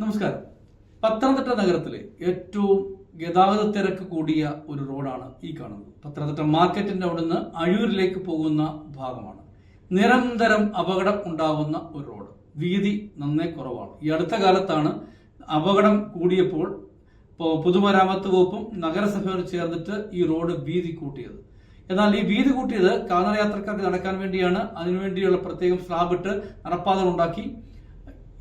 നമസ്കാരം. പത്തനംതിട്ട നഗരത്തിലെ ഏറ്റവും ഗതാഗത തിരക്ക് കൂടിയ ഒരു റോഡാണ് ഈ കാണുന്നത്. പത്തനംതിട്ട മാർക്കറ്റിന്റെ അവിടുന്ന് അഴൂരിലേക്ക് പോകുന്ന ഭാഗമാണ്. നിരന്തരം അപകടം ഉണ്ടാകുന്ന ഒരു റോഡ്. വീതി നന്നേ കുറവാണ്. ഈ അടുത്ത കാലത്താണ് അപകടം കൂടിയപ്പോൾ പൊതുമരാമത്ത് വകുപ്പും നഗരസഭയോട് ചേർന്നിട്ട് ഈ റോഡ് വീതി കൂട്ടിയത്. എന്നാൽ ഈ വീതി കൂട്ടിയത് കാൽനടയാത്രക്കാർക്ക് നടക്കാൻ വേണ്ടിയാണ്. അതിനുവേണ്ടിയുള്ള പ്രത്യേകം സ്ലാബിട്ട് നടപ്പാതകൾ ഉണ്ടാക്കി.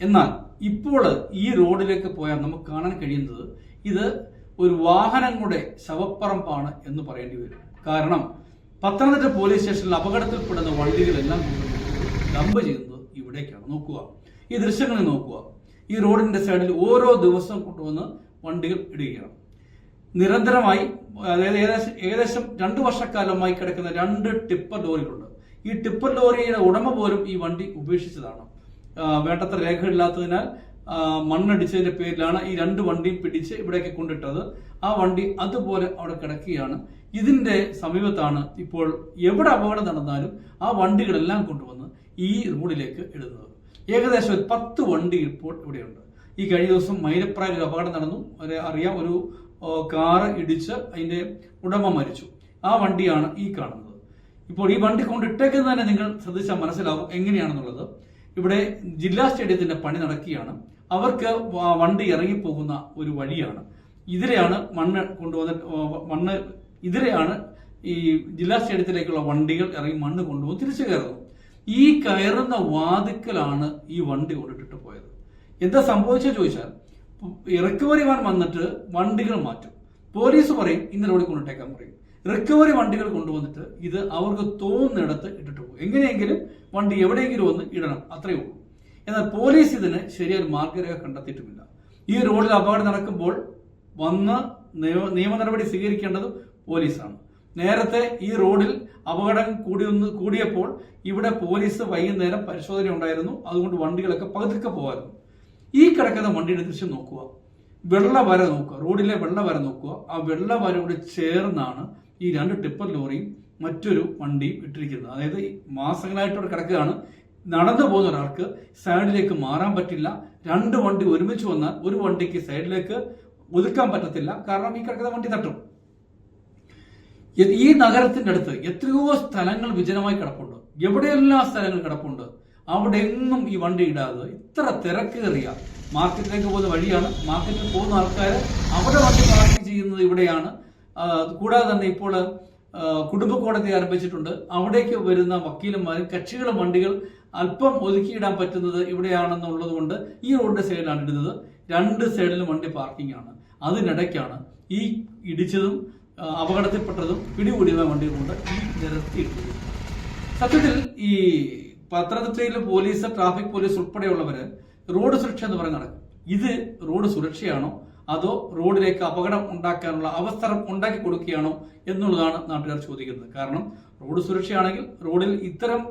എന്നാൽ ഇപ്പോൾ ഈ റോഡിലേക്ക് പോയാൽ നമുക്ക് കാണാൻ കഴിയുന്നത് ഇത് ഒരു വാഹനങ്ങളുടെ ശവപ്പറമ്പാണ് എന്ന് പറയേണ്ടി വരും. കാരണം പത്തനംതിട്ട പോലീസ് സ്റ്റേഷനിൽ അപകടത്തിൽപ്പെടുന്ന വണ്ടികളെല്ലാം ഡംപ് ചെയ്യുന്നത് ഇവിടേക്കാണ്. നോക്കുക. ഈ ദൃശ്യങ്ങളിൽ നോക്കുക. ഈ റോഡിന്റെ സൈഡിൽ ഓരോ ദിവസവും കൊണ്ടുവന്ന് വണ്ടികൾ ഇടുകയാണ്. നിരന്തരമായി അതായത് ഏകദേശം ഏകദേശം രണ്ടു വർഷക്കാലമായി കിടക്കുന്ന രണ്ട് ടിപ്പർ ലോറികളുണ്ട്. ഈ ടിപ്പർ ലോറിയുടെ ഉടമ പോലും ഈ വണ്ടി ഉപേക്ഷിച്ചതാണ്. വേണ്ടത്ര രേഖകളില്ലാത്തതിനാൽ മണ്ണടിച്ചതിന്റെ പേരിലാണ് ഈ രണ്ട് വണ്ടിയും പിടിച്ച് ഇവിടേക്ക് കൊണ്ടിട്ടത്. ആ വണ്ടി അതുപോലെ അവിടെ കിടക്കുകയാണ്. ഇതിന്റെ സമീപത്താണ് ഇപ്പോൾ എവിടെ അപകടം നടന്നാലും ആ വണ്ടികളെല്ലാം കൊണ്ടുവന്ന് ഈ റോഡിലേക്ക് ഇടുന്നത്. ഏകദേശം ഒരു പത്ത് വണ്ടി ഇപ്പോൾ ഇവിടെയുണ്ട്. ഈ കഴിഞ്ഞ ദിവസം മൈലപ്രായ ഒരു അപകടം നടന്നു. അറിയാം ഒരു കാറ് ഇടിച്ച് അതിന്റെ ഉടമ മരിച്ചു. ആ വണ്ടിയാണ് ഈ കാണുന്നത്. ഇപ്പോൾ ഈ വണ്ടി കൊണ്ടിട്ടേക്കുന്നത് തന്നെ നിങ്ങൾ ശ്രദ്ധിച്ചാൽ മനസ്സിലാവും എങ്ങനെയാണെന്നുള്ളത്. ഇവിടെ ജില്ലാ സ്റ്റേഡിയത്തിന്റെ പണി നടക്കുകയാണ്. അവർക്ക് വണ്ടി ഇറങ്ങിപ്പോകുന്ന ഒരു വഴിയാണ്. ഇതിലെയാണ് മണ്ണ് കൊണ്ടുവന്നിട്ട് മണ്ണ് ഇതിലെയാണ് ഈ ജില്ലാ സ്റ്റേഡിയത്തിലേക്കുള്ള വണ്ടികൾ ഇറങ്ങി മണ്ണ് കൊണ്ടുപോകും തിരിച്ചു കയറുന്നു. ഈ കയറുന്ന വാതിക്കലാണ് ഈ വണ്ടി കൊണ്ടിട്ടിട്ട് പോയത്. എന്താ സംഭവിച്ചത് ചോദിച്ചാൽ റിക്കവറി വാൻ വന്നിട്ട് വണ്ടികൾ മാറ്റും. പോലീസ് പറയും ഇന്നലെ റോഡിൽ കൊണ്ടിട്ടേക്കാൻ പറയും. റിക്കവറി വണ്ടികൾ കൊണ്ടുവന്നിട്ട് ഇത് അവർക്ക് തോന്നുന്നിടത്ത് ഇട്ടിട്ട് പോകും. എങ്ങനെയെങ്കിലും വണ്ടി എവിടെയെങ്കിലും ഒന്ന് ഇടണം. അത്രയേ ഉള്ളൂ. എന്നാൽ പോലീസ് ഇതിന് ശരിയായ മാർഗരേഖ കണ്ടെത്തിയിട്ടുമില്ല. ഈ റോഡിൽ അപകടം നടക്കുമ്പോൾ വന്ന് നിയമ നടപടി സ്വീകരിക്കേണ്ടത് പോലീസാണ്. നേരത്തെ ഈ റോഡിൽ അപകടം കൂടിയൊന്ന് കൂടിയപ്പോൾ ഇവിടെ പോലീസ് വൈകുന്നേരം പരിശോധന ഉണ്ടായിരുന്നു. അതുകൊണ്ട് വണ്ടികളൊക്കെ പകുതിക്കെ പോകായിരുന്നു ഈ കിടക്കുന്ന വണ്ടിയുടെ ദൃശ്യം നോക്കുക. വെള്ളവര നോക്കുക. റോഡിലെ വെള്ളവര നോക്കുക. ആ വെള്ള വരയോട് ചേർന്നാണ് ഈ രണ്ട് ടിപ്പർ ലോറിയും മറ്റൊരു വണ്ടിയും ഇട്ടിരിക്കുന്നത്. അതായത് ഈ മാസങ്ങളായിട്ട് അവിടെ കിടക്കുകയാണ്. നടന്നു പോകുന്ന ഒരാൾക്ക് സൈഡിലേക്ക് മാറാൻ പറ്റില്ല. രണ്ട് വണ്ടി ഒരുമിച്ച് വന്നാൽ ഒരു വണ്ടിക്ക് സൈഡിലേക്ക് ഒതുക്കാൻ പറ്റത്തില്ല. കാരണം ഈ കിടക്കുന്ന വണ്ടി തട്ടും. ഈ നഗരത്തിന്റെ അടുത്ത് എത്രയോ സ്ഥലങ്ങൾ വിജനമായി കിടപ്പുണ്ട്. എവിടെയെല്ലാം സ്ഥലങ്ങൾ കിടപ്പുണ്ട്? അവിടെ എങ്ങും ഈ വണ്ടി ഇടാതെ ഇത്ര തിരക്കേറിയ മാർക്കറ്റിലേക്ക് പോകുന്ന വഴിയാണ്. മാർക്കറ്റിൽ പോകുന്ന ആൾക്കാർ അവിടെ വണ്ടി പാർക്ക് ചെയ്യുന്നത് ഇവിടെയാണ്. കൂടാതെ തന്നെ ഇപ്പോൾ കുടുംബ കോടതി ആരംഭിച്ചിട്ടുണ്ട്. അവിടേക്ക് വരുന്ന വക്കീലന്മാരും കക്ഷികളും വണ്ടികൾ അല്പം ഒതുക്കിയിടാൻ പറ്റുന്നത് ഇവിടെയാണെന്നുള്ളത് കൊണ്ട് ഈ റോഡിന്റെ സൈഡിലാണ് ഇടുന്നത്. രണ്ട് സൈഡിലും വണ്ടി പാർക്കിംഗ് ആണ് അതിനിടയ്ക്കാണ് ഈ ഇടിച്ചതും അപകടത്തിൽപ്പെട്ടതും പിടികൂടിയ വണ്ടികൾ കൊണ്ട് ഈ നിരത്തിയിട്ടിരിക്കുന്നത് സത്യത്തിൽ ഈ പത്തനംതിട്ടയിലെ പോലീസ് ട്രാഫിക് പോലീസ് ഉൾപ്പെടെയുള്ളവര് റോഡ് സുരക്ഷ എന്ന് പറഞ്ഞ് നടക്കും ഇത് റോഡ് സുരക്ഷയാണോ? അതോ റോഡിലേക്ക് അപകടം ഉണ്ടാക്കാനുള്ള അവസരം ഉണ്ടാക്കി കൊടുക്കുകയാണോ എന്നുള്ളതാണ് നാട്ടുകാർ ചോദിക്കുന്നത്. കാരണം റോഡ് സുരക്ഷയാണെങ്കിൽ റോഡിൽ ഇത്തരം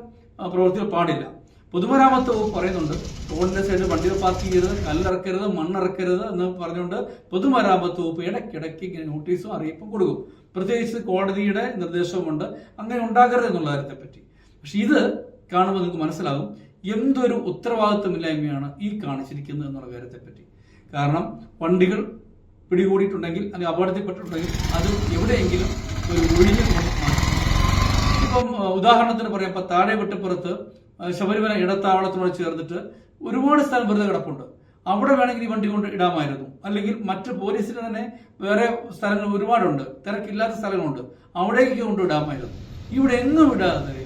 പ്രവൃത്തികൾ പാടില്ല. പൊതുമരാമത്ത് വകുപ്പ് പറയുന്നുണ്ട് റോഡിന്റെ സൈഡിൽ വണ്ടികൾ പാർക്ക് ചെയ്യരുത് കല്ലിറക്കരുത് മണ്ണിറക്കരുത് എന്ന് പറഞ്ഞുകൊണ്ട് പൊതുമരാമത്ത് വകുപ്പ് ഇടയ്ക്കിടയ്ക്ക് ഇങ്ങനെ നോട്ടീസും അറിയിപ്പും കൊടുക്കും. പ്രത്യേകിച്ച് കോടതിയുടെ നിർദ്ദേശവുമുണ്ട്. അങ്ങനെ ഉണ്ടാകരുത് എന്നുള്ള കാര്യത്തെ പറ്റി പക്ഷെ ഇത് കാണുമ്പോൾ നിങ്ങൾക്ക് മനസ്സിലാകും എന്തൊരു ഉത്തരവാദിത്വമില്ലായ്മയാണ് ഈ കാണിച്ചിരിക്കുന്നത് എന്നുള്ള കാര്യത്തെപ്പറ്റി. കാരണം വണ്ടികൾ പിടികൂടിയിട്ടുണ്ടെങ്കിൽ അല്ലെങ്കിൽ അപകടത്തിൽപ്പെട്ടിട്ടുണ്ടെങ്കിൽ അത് എവിടെയെങ്കിലും ഒരു ഒഴിഞ്ഞു ഇപ്പം ഉദാഹരണത്തിന് പറയാം ഇപ്പൊ താഴെ വെട്ടിപ്പുറത്ത് ശബരിമല ഇടത്താവളത്തിനോട് ചേർന്നിട്ട് ഒരുപാട് സ്ഥലം വെറുതെ കിടപ്പുണ്ട്. അവിടെ വേണമെങ്കിൽ ഈ വണ്ടി കൊണ്ട് ഇടാമായിരുന്നു. അല്ലെങ്കിൽ മറ്റ് പോലീസിന് തന്നെ വേറെ സ്ഥലങ്ങൾ ഒരുപാടുണ്ട്. തിരക്കില്ലാത്ത സ്ഥലങ്ങളുണ്ട്. അവിടേക്ക് കൊണ്ട് ഇടാമായിരുന്നു. ഇവിടെ എങ്ങും ഇടാതെ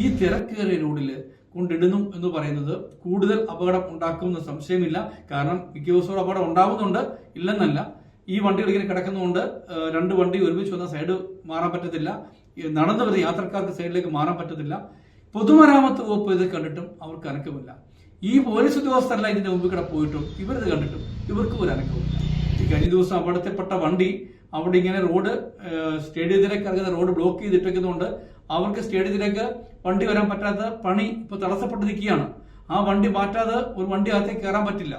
ഈ തിരക്കേറിയ റോഡിൽ കൊണ്ടിടുന്നു എന്ന് പറയുന്നത് കൂടുതൽ അപകടം ഉണ്ടാക്കുമെന്ന് സംശയമില്ല. കാരണം മിക്ക ദിവസവും അപകടം ഉണ്ടാവുന്നുണ്ട്. ഇല്ലെന്നല്ല. ഈ വണ്ടികൾ ഇങ്ങനെ കിടക്കുന്നതുകൊണ്ട് രണ്ട് വണ്ടി ഒരുമിച്ച് വന്ന സൈഡ് മാറാൻ പറ്റത്തില്ല. നടന്നു വരുന്ന യാത്രക്കാർക്ക് സൈഡിലേക്ക് മാറാൻ പറ്റത്തില്ല. പൊതുമരാമത്ത് വകുപ്പ് ഇത് കണ്ടിട്ടും അവർക്ക് അനക്കമില്ല. ഈ പോലീസ് ഉദ്യോഗസ്ഥരല്ല ഇതിന്റെ മുമ്പിൽ കൂടെ പോയിട്ടും ഇവരിത് കണ്ടിട്ടും ഇവർക്ക് ഒരു അനക്കമില്ല ഈ കഴിഞ്ഞ ദിവസം അപകടത്തിൽപ്പെട്ട വണ്ടി അവിടെ ഇങ്ങനെ റോഡ് സ്റ്റേഡിയത്തിലേക്ക് ഇറങ്ങുന്ന റോഡ് ബ്ലോക്ക് ചെയ്തിട്ടിരിക്കുന്നതുകൊണ്ട് അവർക്ക് സ്റ്റേഡിയത്തിലേക്ക് വണ്ടി വരാൻ പറ്റാത്ത പണി ഇപ്പൊ തടസ്സപ്പെട്ട് നിൽക്കുകയാണ് ആ വണ്ടി മാറ്റാതെ ഒരു വണ്ടി അകത്തേക്ക് കയറാൻ പറ്റില്ല.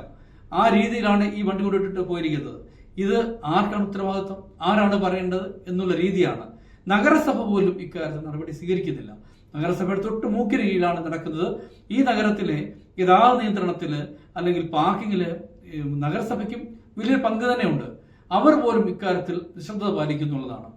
ആ രീതിയിലാണ് ഈ വണ്ടി കൊണ്ടിട്ട് പോയിരിക്കുന്നത്. ഇത് ആർക്കാണ് ഉത്തരവാദിത്വം? ആരാണ് പറയേണ്ടത് എന്നുള്ള രീതിയാണ്. നഗരസഭ പോലും ഇക്കാര്യത്തിൽ നടപടി സ്വീകരിക്കുന്നില്ല. നഗരസഭയുടെ തൊട്ട് മൂക്കിരിയിലാണ് നടക്കുന്നത്. ഈ നഗരത്തിലെ ഗതാഗത നിയന്ത്രണത്തിൽ അല്ലെങ്കിൽ പാർക്കിങ്ങിൽ നഗരസഭയ്ക്കും വലിയൊരു പങ്ക് തന്നെയുണ്ട്. അവർ പോലും ഇക്കാര്യത്തിൽ നിശബ്ദത പാലിക്കുന്നുള്ളതാണ്.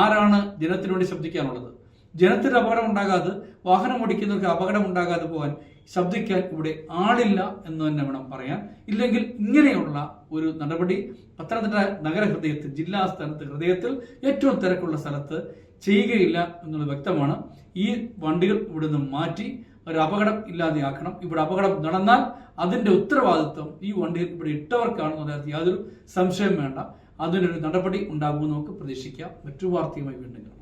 ആരാണ് ജനത്തിനുവേണ്ടി ശബ്ദിക്കാനുള്ളത്? ജനത്തിന് അപകടം ഉണ്ടാകാതെ വാഹനം ഓടിക്കുന്നവർക്ക് അപകടം ഉണ്ടാകാതെ പോകാൻ ശബ്ദിക്കാൻ ഇവിടെ ആളില്ല എന്ന് തന്നെ വേണം പറയാൻ. ഇല്ലെങ്കിൽ ഇങ്ങനെയുള്ള ഒരു നടപടി പത്തനംതിട്ട നഗരഹൃദയത്തിൽ ജില്ലാ സ്ഥലത്ത് ഹൃദയത്തിൽ ഏറ്റവും തിരക്കുള്ള സ്ഥലത്ത് ചെയ്യുകയില്ല എന്നുള്ളത് വ്യക്തമാണ്. ഈ വണ്ടികൾ ഇവിടുന്ന് മാറ്റി ഒരു അപകടം ഇല്ലാതെയാക്കണം. ഇവിടെ അപകടം നടന്നാൽ അതിന്റെ ഉത്തരവാദിത്വം ഈ വണ്ടികൾ ഇവിടെ ഇട്ടവർക്കാണെന്നുള്ള അതായത് യാതൊരു സംശയം വേണ്ട. അതിനൊരു നടപടി ഉണ്ടാകുമെന്ന് നമുക്ക് പ്രതീക്ഷിക്കാം. മറ്റു വാർത്തയുമായി വീണ്ടും കാണാം.